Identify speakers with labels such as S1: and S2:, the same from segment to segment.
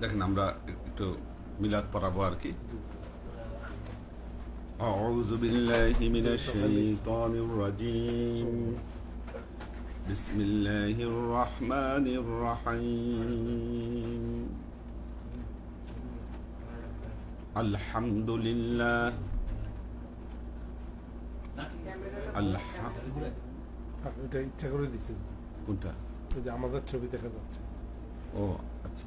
S1: দেখেন আমরা একটু মিলাদ পড়াবো আর কি أعوذ بالله من الشيطان الرجيم بسم الله الرحمن الرحيم الحمد لله الحمد
S2: আপনি এটা ইচ্ছা করে দিচ্ছেন
S1: কোনটা
S2: ওই যে আমাদের ছবি দেখা যাচ্ছে
S1: ও আচ্ছা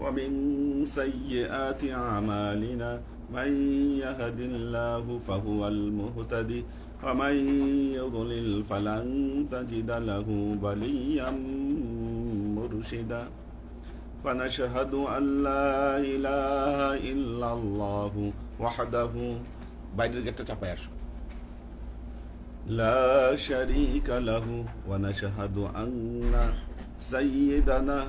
S1: ومن سيئات أعمالنا من يهد الله فهو المهتدي ومن يضلل فلن تجد له وليا مرشدا. فنشهد أن لا إله إلا الله وحده. لا شريك له ونشهد أن سيدنا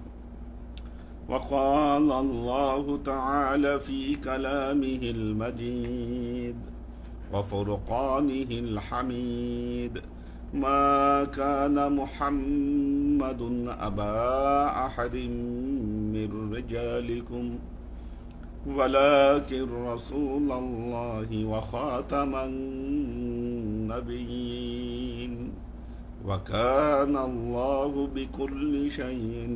S1: وقال الله تعالى في كلامه المجيد وفرقانه الحميد. ما كان محمد أبا أحد من رجالكم ولكن رسول الله وخاتم النبيين. وكان الله بكل شيء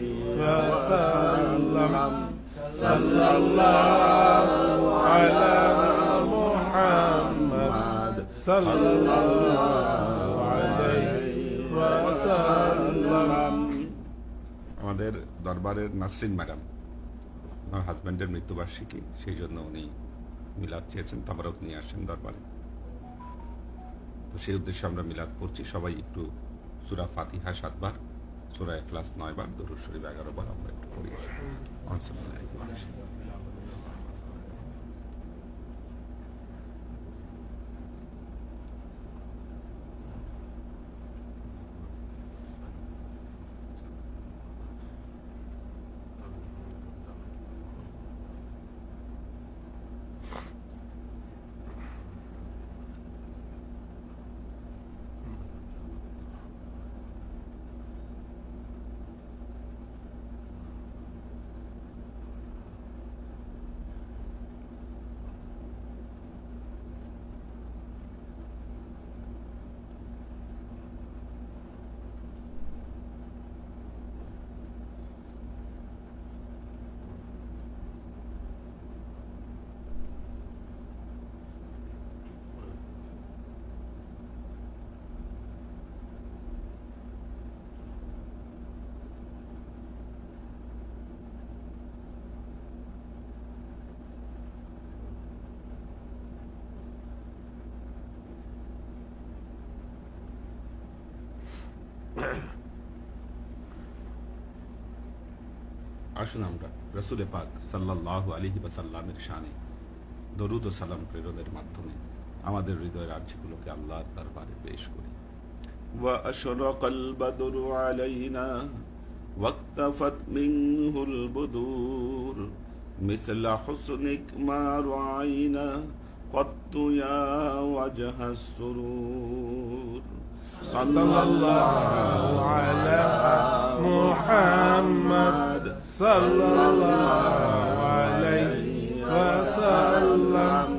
S1: وسلم
S2: صلى الله على محمد صلى الله عليه وسلم
S1: আমাদের দরবারের নাসরিন ম্যাডাম আমার হাজব্যান্ডের মৃত্যুবার্ষিকী সেই জন্য উনি মিলাদ চেয়েছেন তাবারক নিয়ে আসেন দরবারে তো সেই উদ্দেশ্যে আমরা মিলাদ পড়ছি সবাই একটু সুরা ফাতিহা সাতবার সুরা ক্লাস নয় বার দরুদ শরীফ এগারো বার আমরা একটু পড়ি। আসুন আমরা রসুলে পাক সাল্লাহ আলহি বাসাল্লামের শানে দরুদ ও সালাম প্রেরণের মাধ্যমে আমাদের হৃদয়ের রাজ্যগুলোকে আল্লাহর দরবারে পেশ করি وأشرق البدر علينا واقتفت منه البدور مثل حسنك ما رعينا قط يا وجه السرور
S2: صلى الله على محمد صلى الله عليه وسلم.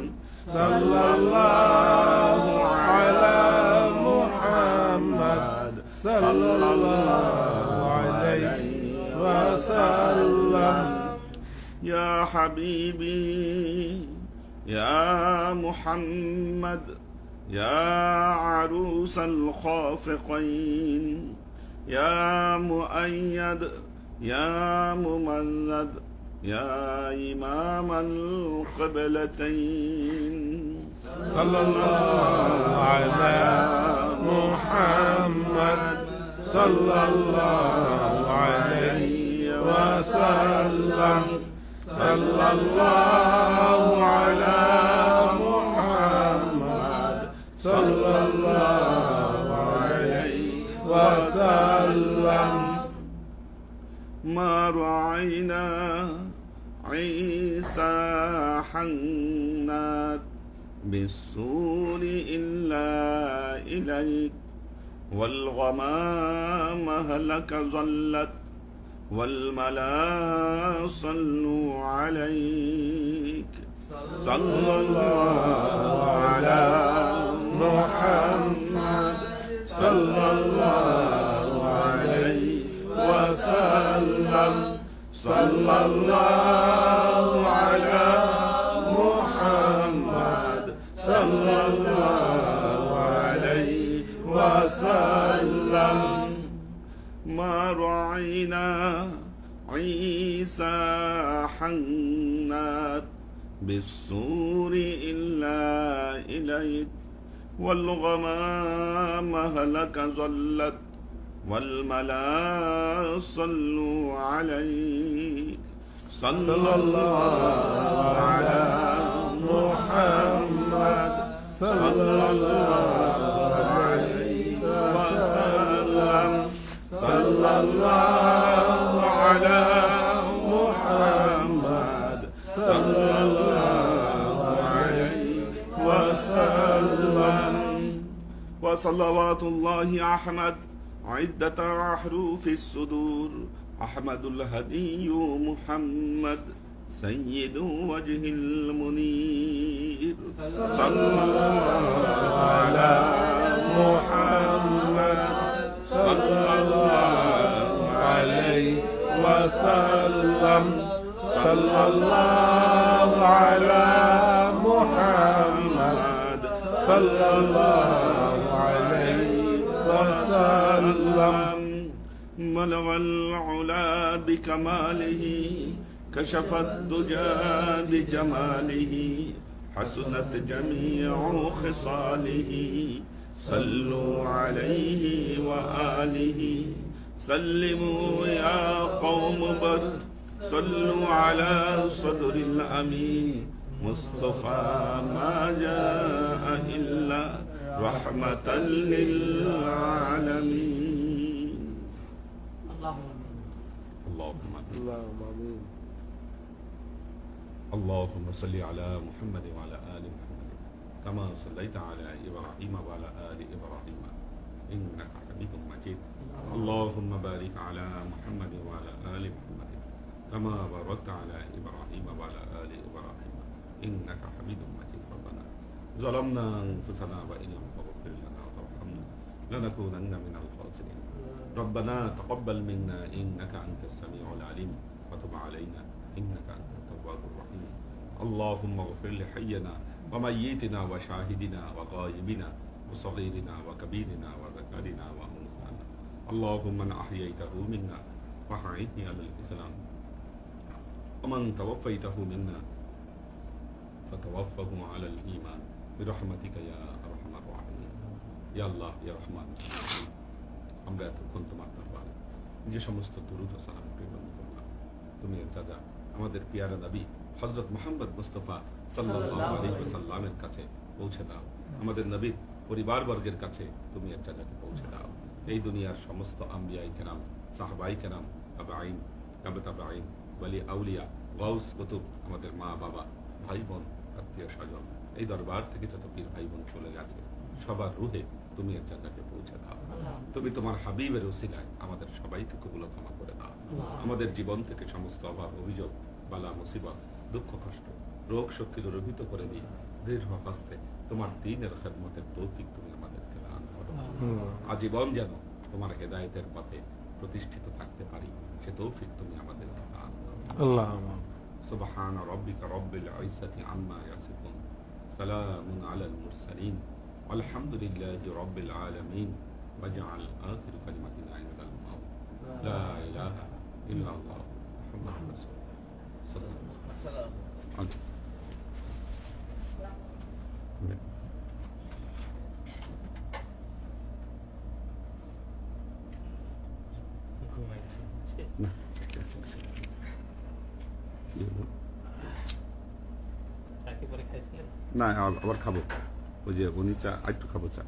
S2: صلى الله على محمد صلى الله عليه وسلم
S1: يا حبيبي يا محمد. يا عروس الخافقين. يا مؤيد. يا ممند يا إمام القبلتين.
S2: صلى الله على محمد صلى الله عليه وسلم. صلى الله
S1: رعينا عيسى حنات. بالسور إلا إليك والغمام هلك ظلت والملا صلوا عليك. صلى الله على محمد صلى الله صلى الله على محمد صلى الله عليه وسلم. ما رعينا عيسى حنات بالسور إلا إليك والغمام هلك ظلت والملا صلوا عليك. صلى الله على محمد. صلى الله عليه وسلم. صلى الله على محمد. صلى الله عليه وسلم. وصلوات الله أحمد. عدة أحرف الصدور. أحمد الهدي محمد سيد وجه المنير. صلى الله على محمد صلى الله عليه وسلم. صلى الله على محمد صلى الله بلغ العلا بكماله كشف الدجى بجماله حسنت جميع خصاله. صلوا عليه وآله. سلموا يا قوم بر صلوا على صدر الأمين. مصطفى ما جاء إلا رحمة للعالمين. اللهم
S2: آمين.
S1: اللهم صل على محمد وعلى آل محمد. كما صليت على إبراهيم وعلى آل إبراهيم. إنك حميد مجيد. اللهم بارك على محمد وعلى آل محمد. كما باركت على إبراهيم وعلى آل إبراهيم. إنك حميد مجيد. ربنا ظلمنا أنفسنا وإن لم تغفر لنا وترحمنا لنكونن من الخاسرين. ربنا تقبل منا إنك أنت السميع العليم. وتب علينا إنك أنت التواب الرحيم. اللهم اغفر لحينا وميتنا وشاهدنا وغائبنا وصغيرنا وكبيرنا وذكرنا وأنثانا. اللهم من أحييته منا فأحييه على الإسلام. ومن توفيته منا فتوفه على الإيمان. برحمتك يا أرحم الراحمين. يا الله يا رحمن আমরা এতক্ষণ তোমার দরবারে যে সমস্ত দুরুদ সালাম প্রেরণ করলাম। তুমি যা যা আমাদের পিয়ারা নবী হজরত মোহাম্মদ মুস্তফা ওয়াসাল্লামের কাছে পৌঁছে দাও। আমাদের নবীর পরিবারবর্গের কাছে তুমি এর যাকে পৌঁছে দাও। এই দুনিয়ার সমস্ত আম্বিয়াই কেরাম সাহাবাই কেরাম আবাইন কাবে তাবাইন ওয়ালি আউলিয়া গাউস কুতুব আমাদের মা বাবা ভাই বোন আত্মীয় স্বজন এই দরবার থেকে যত পীর ভাই বোন চলে গেছে সবার রুহে তুমি এর চাচাকে পৌঁছে দাও। তুমি তোমার হাবিবের ওসিলায় আমাদের সবাইকে কবুল ক্ষমা করে দাও। আমাদের জীবন থেকে সমস্ত অভাব অভিযোগ বালা মুসিবত দুঃখ কষ্ট রোগ শক্তি দুরভিত করে দিয়ে দৃঢ় হস্তে তোমার দিনের খেদমতের তৌফিক তুমি আমাদেরকে দান করো। আজীবন যেন তোমার হেদায়তের পথে প্রতিষ্ঠিত থাকতে পারি সে তৌফিক তুমি আমাদেরকে দান
S2: আল্লাহ।
S1: সুবহান রব্বিকা রব্বিল আইসাতি আম্মা ইয়াসিফুন সালামুন আলাল মুরসালিন। والحمد لله رب العالمين واجعل آخر كلمتنا عند الموت لا إله إلا الله محمد رسول الله صلى الله عليه وسلم آمين. না, ঠিক আছে। কি হলো?
S3: চাকরি করে খাইছিলেন
S1: না আবার আবার খাবো ওই যে উনি চা আরেকটু খাব চা